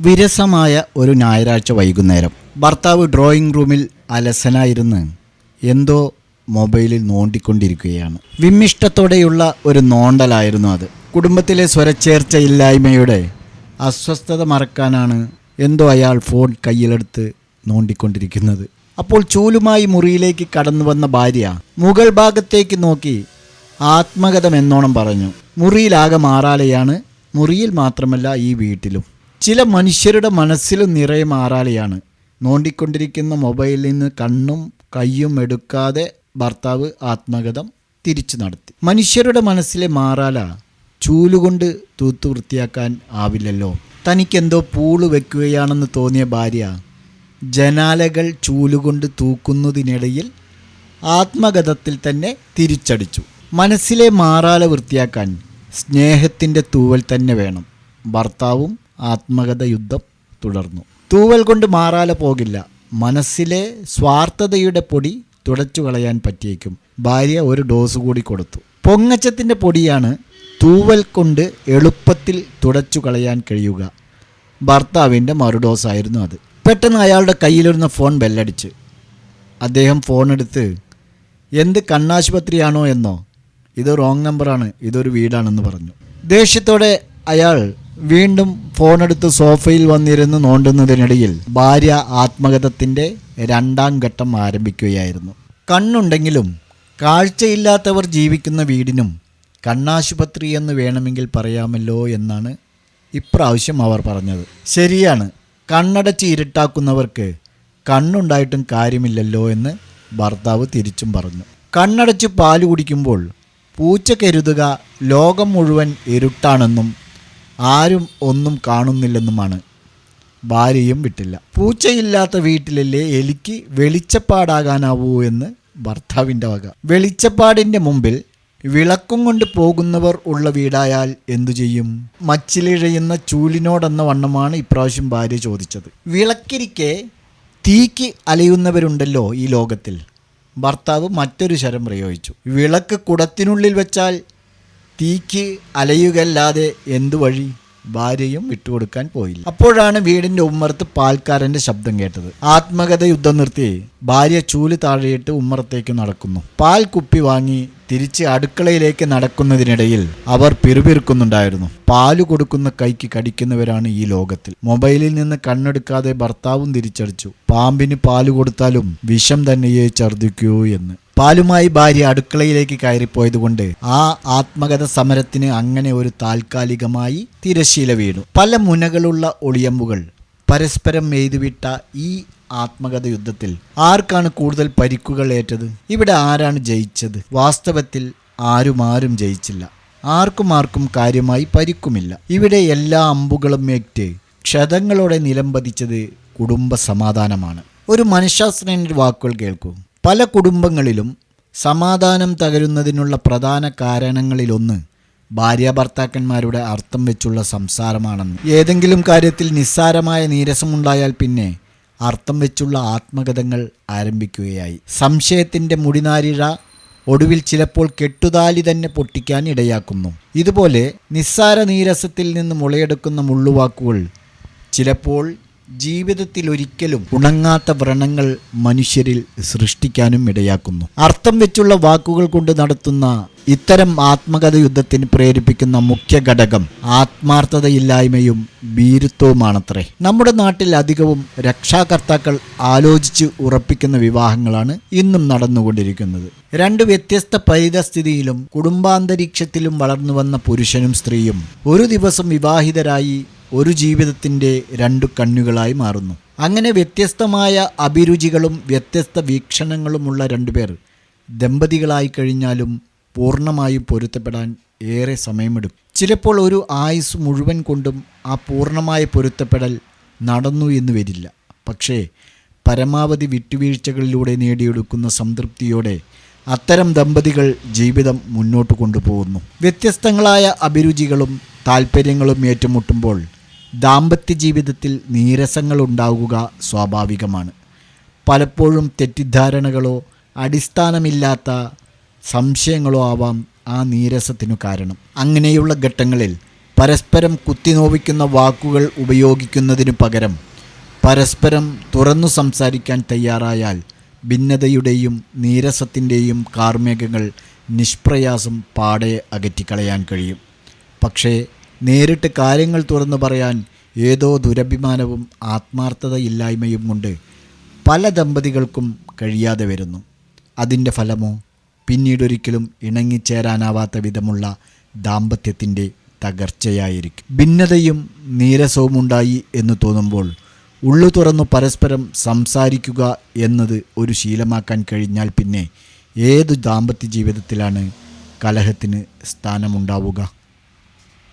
വിരസമായ ഒരു ഞായറാഴ്ച വൈകുന്നേരം. ഭർത്താവ് ഡ്രോയിങ് റൂമിൽ അലസനായിരുന്ന് എന്തോ മൊബൈലിൽ നോണ്ടിക്കൊണ്ടിരിക്കുകയാണ്. വിമ്മിഷ്ടത്തോടെയുള്ള ഒരു നോണ്ടലായിരുന്നു അത്. കുടുംബത്തിലെ സ്വരച്ചേർച്ചയില്ലായ്മയുടെ അസ്വസ്ഥത മറക്കാനാണ് എന്തോ അയാൾ ഫോൺ കയ്യിലെടുത്ത് നോണ്ടിക്കൊണ്ടിരിക്കുന്നത്. അപ്പോൾ ചൂലുമായി മുറിയിലേക്ക് കടന്നു വന്ന ഭാര്യ മുകൾ ഭാഗത്തേക്ക് നോക്കി ആത്മഗതം എന്നോണം പറഞ്ഞു. മുറിയിലാകെ മാറാലെയാണ്. മുറിയിൽ മാത്രമല്ല ഈ വീട്ടിലും. ചില മനുഷ്യരുടെ മനസ്സിൽ നിറയെ മാറാളിയാണ്. നോണ്ടിക്കൊണ്ടിരിക്കുന്ന മൊബൈലിൽ നിന്ന് കണ്ണും കയ്യും എടുക്കാതെ ഭർത്താവ് ആത്മഗതം തിരിച്ചു നടത്തി. മനുഷ്യരുടെ മനസ്സിലെ മാറാല ചൂലുകൊണ്ട് തൂത്തു വൃത്തിയാക്കാൻ ആവില്ലല്ലോ. തനിക്കെന്തോ പൂൾ വെക്കുകയാണെന്ന് തോന്നിയ ഭാര്യ ജനാലകൾ ചൂലുകൊണ്ട് തൂക്കുന്നതിനിടയിൽ ആത്മഗതത്തിൽ തന്നെ തിരിച്ചടിച്ചു. മനസ്സിലെ മാറാല വൃത്തിയാക്കാൻ സ്നേഹത്തിന്റെ തൂവൽ തന്നെ വേണം. ഭർത്താവും ആത്മകഥ യുദ്ധം തുടർന്നു. തൂവൽ കൊണ്ട് മാറാല പോകില്ല. മനസ്സിലെ സ്വാർത്ഥതയുടെ പൊടി തുടച്ചു കളയാൻ പറ്റിയേക്കും. ഭാര്യ ഒരു ഡോസ് കൂടി കൊടുത്തു. പൊങ്ങച്ചത്തിന്റെ പൊടിയാണ് തൂവൽ കൊണ്ട് എളുപ്പത്തിൽ തുടച്ചു കളയാൻ കഴിയുക. ഭർത്താവിന്റെ മറുഡോസായിരുന്നു അത്. പെട്ടെന്ന് അയാളുടെ കയ്യിലിരുന്ന ഫോൺ ബെല്ലടിച്ച്. അദ്ദേഹം ഫോൺ എടുത്ത് എന്ത് കണ്ണാശുപത്രിയാണോ എന്നോ? ഇത് റോങ് നമ്പറാണ് ഇതൊരു വീടാണെന്ന് പറഞ്ഞു. ദേഷ്യത്തോടെ അയാൾ വീണ്ടും ഫോണെടുത്ത് സോഫയിൽ വന്നിരുന്ന് നോണ്ടുന്നതിനിടയിൽ ഭാര്യ ആത്മഗതത്തിന്റെ രണ്ടാം ഘട്ടം ആരംഭിക്കുകയായിരുന്നു. കണ്ണുണ്ടെങ്കിലും കാഴ്ചയില്ലാത്തവർ ജീവിക്കുന്ന വീടിനും കണ്ണാശുപത്രി എന്ന് വേണമെങ്കിൽ പറയാമല്ലോ എന്നാണ് ഇപ്രാവശ്യം അവർ പറഞ്ഞത്. ശരിയാണ് കണ്ണടച്ച് ഇരുട്ടാക്കുന്നവർക്ക് കണ്ണുണ്ടായിട്ടും കാര്യമില്ലല്ലോ എന്ന് ഭർത്താവ് തിരിച്ചും പറഞ്ഞു. കണ്ണടച്ച് പാൽ കുടിക്കുമ്പോൾ പൂച്ച കരുതുക ലോകം മുഴുവൻ ഇരുട്ടാണെന്നും ആരും ഒന്നും കാണുന്നില്ലെന്നുമാണ്. ഭാര്യയും വിട്ടില്ല. പൂച്ചയില്ലാത്ത വീട്ടിലല്ലേ എലിക്ക് വെളിച്ചപ്പാടാകാനാവൂ എന്ന് ഭർത്താവിന്റെ വക. വെളിച്ചപ്പാടിന്റെ മുമ്പിൽ വിളക്കും കൊണ്ട് പോകുന്നവർ ഉള്ള വീടായാൽ എന്തു ചെയ്യും? മച്ചിലിഴയുന്ന ചൂലിനോടെന്ന വണ്ണമാണ് ഇപ്രാവശ്യം ഭാര്യ ചോദിച്ചത്. വിളക്കിരിക്കെ തീക്ക് അലയുന്നവരുണ്ടല്ലോ ഈ ലോകത്തിൽ. ഭർത്താവ് മറ്റൊരു ശരം പ്രയോഗിച്ചു. വിളക്ക് കുടത്തിനുള്ളിൽ വെച്ചാൽ തീക്ക് അലയുകല്ലാതെ എന്തു വഴി? ഭാര്യയും വിട്ടുകൊടുക്കാൻ പോയില്ല. അപ്പോഴാണ് വീടിന്റെ ഉമ്മറത്ത് പാൽക്കാരന്റെ ശബ്ദം കേട്ടത്. ആത്മകഥ യുദ്ധം നിർത്തി ഭാര്യ ചൂൽ താഴെയിട്ട് ഉമ്മറത്തേക്ക് നടക്കുന്നു. പാൽ കുപ്പി വാങ്ങി തിരിച്ച് അടുക്കളയിലേക്ക് നടക്കുന്നതിനിടയിൽ അവർ പിറുപിറുക്കുന്നുണ്ടായിരുന്നു. പാൽ കൊടുക്കുന്ന കൈക്ക് കടിക്കുന്നവരാണ് ഈ ലോകത്തിൽ. മൊബൈലിൽ നിന്ന് കണ്ണെടുക്കാതെ ഭർത്താവും തിരിച്ചടിച്ചു. പാമ്പിന് പാൽ കൊടുത്താലും വിഷം തന്നെയേ ഛർദ്ദിക്കൂ എന്ന്. പാലുമായി ഭാര്യ അടുക്കളയിലേക്ക് കയറിപ്പോയതുകൊണ്ട് ആ ആത്മകഥ സമരത്തിന് അങ്ങനെ ഒരു താൽക്കാലികമായി തിരശീല വീണു. പല മുനകളുള്ള ഒളിയമ്പുകൾ പരസ്പരം എഴുതിവിട്ട ഈ ആത്മകഥ യുദ്ധത്തിൽ ആർക്കാണ് കൂടുതൽ പരിക്കുകൾ ഏറ്റത്? ഇവിടെ ആരാണ് ജയിച്ചത്? വാസ്തവത്തിൽ ആരും ആരും ജയിച്ചില്ല. ആർക്കും ആർക്കും കാര്യമായി പരിക്കുമില്ല. ഇവിടെ എല്ലാ അമ്പുകളും ഏറ്റ് ക്ഷതങ്ങളോടെ നിലംപതിച്ചത് കുടുംബ സമാധാനമാണ് ഒരു മനഃശാസ്ത്രജ്ഞന്റെ വാക്കുകൾ കേൾക്കൂ. പല കുടുംബങ്ങളിലും സമാധാനം തകരുന്നതിനുള്ള പ്രധാന കാരണങ്ങളിലൊന്ന് ഭാര്യ ഭർത്താക്കന്മാരുടെ അർത്ഥം വെച്ചുള്ള സംസാരമാണെന്ന്. ഏതെങ്കിലും കാര്യത്തിൽ നിസ്സാരമായ നീരസമുണ്ടായാൽ പിന്നെ അർത്ഥം വെച്ചുള്ള ആത്മകഥങ്ങൾ ആരംഭിക്കുകയായി. സംശയത്തിന്റെ മുടിനാരിഴ ഒടുവിൽ ചിലപ്പോൾ കെട്ടുതാലി തന്നെ പൊട്ടിക്കാൻ ഇടയാക്കുന്നു. ഇതുപോലെ നിസ്സാര നീരസത്തിൽ നിന്ന് മുളയെടുക്കുന്ന മുള്ളുവാക്കുകൾ ചിലപ്പോൾ ജീവിതത്തിൽ ഒരിക്കലും ഉണങ്ങാത്ത വ്രണങ്ങൾ മനുഷ്യരിൽ സൃഷ്ടിക്കാനും ഇടയാക്കുന്നു. അർത്ഥം വെച്ചുള്ള വാക്കുകൾ കൊണ്ട് നടത്തുന്ന ഇത്തരം ആത്മകഥ യുദ്ധത്തിന് പ്രേരിപ്പിക്കുന്ന മുഖ്യ ഘടകം ആത്മാർത്ഥതയില്ലായ്മയും ഭീരുത്വവുമാണത്രേ. നമ്മുടെ നാട്ടിൽ അധികവും രക്ഷാകർത്താക്കൾ ആലോചിച്ച് ഉറപ്പിക്കുന്ന വിവാഹങ്ങളാണ് ഇന്നും നടന്നുകൊണ്ടിരിക്കുന്നത്. രണ്ട് വ്യത്യസ്ത പരിതസ്ഥിതിയിലും കുടുംബാന്തരീക്ഷത്തിലും വളർന്നു വന്ന പുരുഷനും സ്ത്രീയും ഒരു ദിവസം വിവാഹിതരായി ഒരു ജീവിതത്തിന്റെ രണ്ടു കണ്ണുകളായി മാറുന്നു. അങ്ങനെ വ്യത്യസ്തമായ അഭിരുചികളും വ്യത്യസ്ത വീക്ഷണങ്ങളുമുള്ള രണ്ടുപേർ ദമ്പതികളായി കഴിഞ്ഞാലും പൂർണമായും പൊരുത്തപ്പെടാൻ ഏറെ സമയമെടുക്കും. ചിലപ്പോൾ ഒരു ആയുസ് മുഴുവൻ കൊണ്ടും ആ പൂർണമായ പൊരുത്തപ്പെടൽ നടന്നു എന്ന് വരില്ല. പക്ഷേ പരമാവധി വിട്ടുവീഴ്ചകളിലൂടെ നേടിയെടുക്കുന്ന സംതൃപ്തിയോടെ അത്തരം ദമ്പതികൾ ജീവിതം മുന്നോട്ട് കൊണ്ടുപോകുന്നു. വ്യത്യസ്തങ്ങളായ അഭിരുചികളും താല്പര്യങ്ങളും ഏറ്റുമുട്ടുമ്പോൾ ദാമ്പത്യ ജീവിതത്തിൽ നീരസങ്ങൾ ഉണ്ടാവുക സ്വാഭാവികമാണ്. പലപ്പോഴും തെറ്റിദ്ധാരണകളോ അടിസ്ഥാനമില്ലാത്ത സംശയങ്ങളോ ആവാം ആ നീരസത്തിനു കാരണം. അങ്ങനെയുള്ള ഘട്ടങ്ങളിൽ പരസ്പരം കുത്തിനോവിക്കുന്ന വാക്കുകൾ ഉപയോഗിക്കുന്നതിനു പകരം പരസ്പരം തുറന്നു സംസാരിക്കാൻ തയ്യാറായാൽ ഭിന്നതയുടെയും നീരസത്തിന്റെയും കാർമേഘങ്ങൾ നിഷ്പ്രയാസം പാടെ അകറ്റിക്കളയാൻ കഴിയും. പക്ഷേ നേരിട്ട് കാര്യങ്ങൾ തുറന്നു പറയാൻ ഏതോ ദുരഭിമാനവും ആത്മാർത്ഥതയില്ലായ്മയും കൊണ്ട് പല ദമ്പതികൾക്കും കഴിയാതെ വരുന്നു. അതിന്റെ ഫലമോ പിന്നീടൊരിക്കലും ഇണങ്ങിച്ചേരാനാവാത്ത വിധമുള്ള ദാമ്പത്യത്തിന്റെ തകർച്ചയായിരിക്കും. ഭിന്നതയും നീരസവും ഉണ്ടായി എന്ന് തോന്നുമ്പോൾ ഉള്ളു തുറന്നു പരസ്പരം സംസാരിക്കുക എന്നത് ഒരു ശീലമാക്കാൻ കഴിഞ്ഞാൽ പിന്നെ ഏതു ദാമ്പത്യ ജീവിതത്തിലാണ് കലഹത്തിന് സ്ഥാനമുണ്ടാവുക?